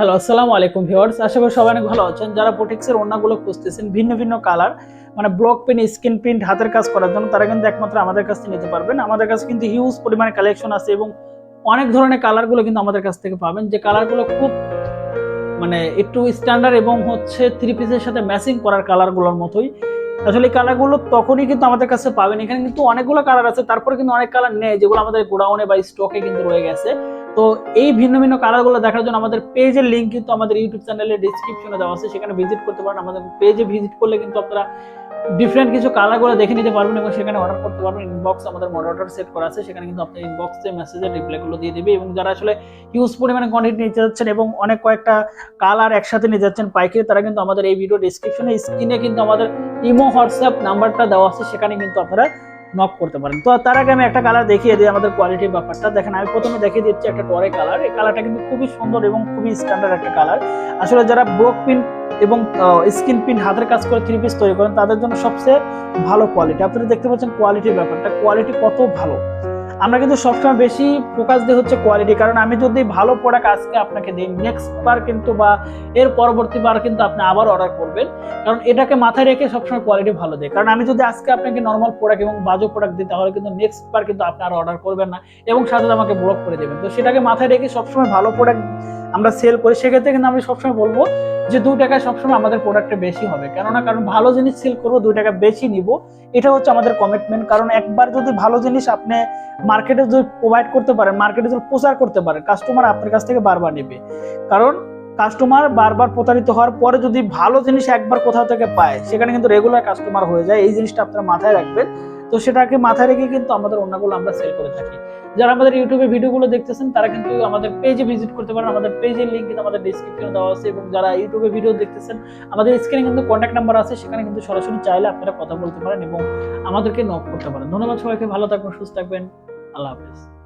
Hello আসসালামু আলাইকুম viewers. আশা করি সবাই অনেক ভালো আছেন। যারা পোটেক্সের ওড়নাগুলো খুঁজতেছেন, ভিন্ন ভিন্ন কালার মানে ব্লক পেন স্ক্রিন প্রিন্ট হাতের কাজ করার জন্য, তারা কিন্তু একমাত্র আমাদের কাছ থেকে নিতে পারবেন। আমাদের কাছে কিন্তু হিউজ পরিমাণে কালেকশন আছে এবং অনেক ধরনের কালারগুলো কিন্তু আমাদের কাছ থেকে পাবেন। যে কালারগুলো খুব মানে একটু স্ট্যান্ডার্ড এবং হচ্ছে থ্রি পিসের সাথে ম্যাচিং করার কালারগুলোর মতোই। আসলে এই কালারগুলো তখনই কিন্তু আমাদের কাছে পাবেন। এখানে কিন্তু অনেকগুলো কালার আছে, তারপরে কিন্তু অনেক কালার নেই, যেগুলো আমাদের গোডাউনে বা স্টকে কিন্তু রয়ে গেছে। তো এই ভিন্ন ভিন্ন কালারগুলো দেখার জন্য আমাদের পেজের লিঙ্ক কিন্তু আমাদের ইউটিউব চ্যানেলের ডিসক্রিপশনে দেওয়া আছে। সেখানে ভিজিট করতে পারেন। আমাদের পেজে ভিজিট করলে কিন্তু আপনারা ডিফারেন্ট কিছু কালারগুলো দেখে নিতে পারবেন এবং সেখানে অর্ডার করতে পারবেন। ইনবক্স আমাদের মডারেটর সেট করা আছে। সেখানে কিন্তু আপনি ইনবক্সে মেসেজের রিপ্লাইগুলো দিয়ে দিবে এবং যারা আসলে হিউজ পরিমাণে কোয়ান্টিটি নিতে যাচ্ছেন এবং অনেক কয়েকটা কালার একসাথে নিয়ে যাচ্ছেন পাইকারি, তারা কিন্তু আমাদের এই ভিডিও ডিসক্রিপশনে স্ক্রিনে কিন্তু আমাদের ইমো, হোয়াটসঅ্যাপ নাম্বারটা দেওয়া আছে। সেখানে কিন্তু আপনারা নক করতে পারেন। তো তার আগে আমি একটা কালার দেখিয়ে দিই আমাদের কোয়ালিটির ব্যাপারটা। দেখেন, আমি প্রথমে দেখিয়ে দিচ্ছি একটা টরে কালার এই কালারটা কিন্তু খুবই সুন্দর এবং খুবই স্ট্যান্ডার্ড একটা কালার আসলে যারা ব্লক প্রিন্ট এবং স্কিন প্রিন্ট হাতের কাজ করে থ্রি পিস তৈরি করেন, তাদের জন্য সবচেয়ে ভালো কোয়ালিটি আপনারা দেখতে পাচ্ছেন কোয়ালিটির ব্যাপারটা। কোয়ালিটি কত ভালো। আমরা কিন্তু সবসময় বেশি ফোকাস দিই হচ্ছে কোয়ালিটি কারণ আমি যদি ভালো প্রোডাক্ট আজকে আপনাকে দিই নেক্সট বার কিন্তু বা এর পরবর্তী বার কিন্তু আপনি আবার অর্ডার করবেন। কারণ এটাকে মাথায় রেখে সবসময় কোয়ালিটি ভালো দেয় কারণ আমি যদি আজকে আপনাকে নর্মাল প্রোডাক্ট এবং বাজো প্রোডাক্ট দিই, তাহলে কিন্তু নেক্সট বার কিন্তু আপনি আর অর্ডার করবেন না এবং সাথে আমাকে ব্লক করে দেবেন। তো সেটাকে মাথায় রেখে সবসময় ভালো প্রোডাক্ট আমরা সেল করি, সেক্ষেত্রে কিন্তু আমি সবসময় বলব যে দু টাকায় সবসময় আমাদের প্রোডাক্টটা বেশি হবে। কেননা কারণ ভালো জিনিস সেল করব দু টাকা বেশি নিব, এটা হচ্ছে আমাদের কমিটমেন্ট কারণ একবার যদি ভালো জিনিস আপনি মার্কেটে যদি প্রোভাইড করতে পারেন মার্কেটে যদি প্রচার করতে পারেন কাস্টমার আপনার কাছ থেকে বারবার নেবে। কারণ কাস্টমার বারবার প্রতারিত হওয়ার পরে যদি ভালো জিনিস একবার কোথাও থেকে পায়, সেখানে কিন্তু রেগুলার কাস্টমার হয়ে যায়। এই জিনিসটা আপনারা মাথায় রাখবেন। তো সেটাকে মাথায় রেখে কিন্তু আমাদের অন্যগুলো আমরা সেল করে থাকি। যারা আমাদের ইউটিউবে ভিডিওগুলো দেখতেছেন, তারা কিন্তু আমাদের পেজে ভিজিট করতে পারেন। আমাদের পেজের লিঙ্ক কিন্তু আমাদের ডিসক্রিপশনে দেওয়া আছে এবং যারা ইউটিউবে ভিডিও দেখতেছেন, আমাদের স্ক্রিনে কিন্তু কন্ট্যাক্ট নাম্বার আছে, সেখানে কিন্তু সরাসরি চাইলে আপনারা কথা বলতে পারেন এবং আমাদেরকে নক করতে পারেন। ধন্যবাদ সবাইকে, ভালো থাকবেন, সুস্থ থাকবেন। আল্লাহ হাফেজ।